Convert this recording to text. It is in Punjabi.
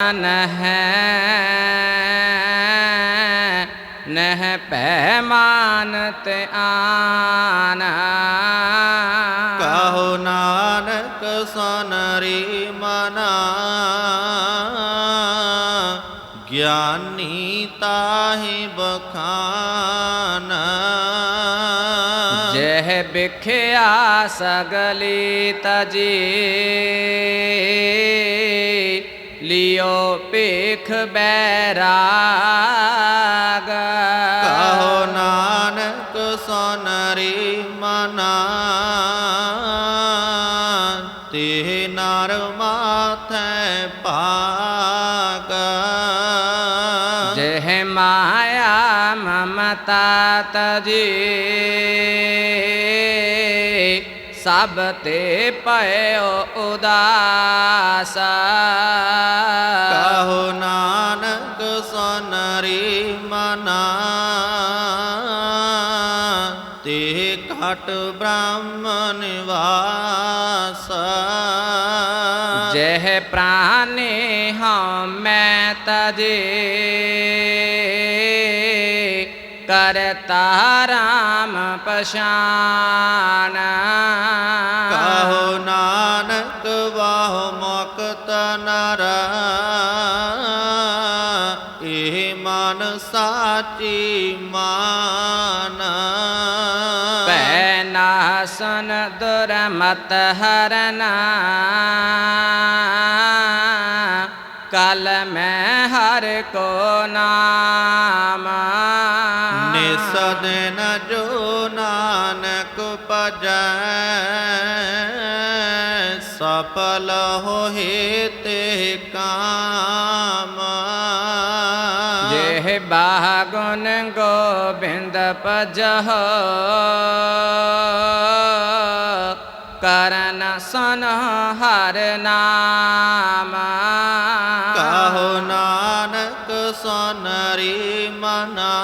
ਨਹਿ ਨਹਿ ਭੈ ਮਾਨਤ ਆਨਾ। ਕਹੋ ਨਾਨਕ ਸਨਰੀ ਮਨਾ ਗਿਆਨੀ ਤਾਹੀ ਬਖਾਨ ਜਹ ਬਿਖਿਆ ਸਗਲੀ ਤਜੀ ਲਿਓ ਭੇਖ ਬੈਰਾਗ। ਕਹੋ ਨਾਨਕ ਸਨਰੀ ਮਨਾ ਤੇ ਨਰ ਮਾਥੈ ਭਾਗ। ਜਹ ਮਾਇਆ ਮਮਤਾ ਤਜੀ ਸਭ ਤੇ ਭਇਓ ਉਦਾਸ। ਕਹੋ ਨਾਨਕ ਸਨਰੀ ਮਨਾ। ਤੇ ਘਟ ਬ੍ਰਹਮ ਨਿਵਾਸ। ਜਹ ਪ੍ਰਾਨੇ ਹਮੈ ਤਜੇ। ਕਰਤਾ ਰਾਮ ਪਛਾਨ ਮੁਕਤ ਨਰ ਇਹ ਮਨ ਸਾਚੀ ਮਾਨ। ਪੈ ਨਾਸਨ ਦੁਰਮਤ ਹਰਨਾ ਕਲ ਮੈਂ ਹਰ ਕੋ ਨਾਮ। ਨਿਸਦਨ ਜੋ ਨਾਨਕ ਭਜੈ ਸਫਲ ਹੋਏ ਤੇ ਕਾਮ। ਜੇ ਬਾਗੁਨ ਗੋਬਿੰਦ ਪਜਹ ਕਰਨ ਸਨ ਹਰ ਨਾਮ। ਕਹੋ ਨਾਨਕ ਸਨਰੀ ਮਨਾ।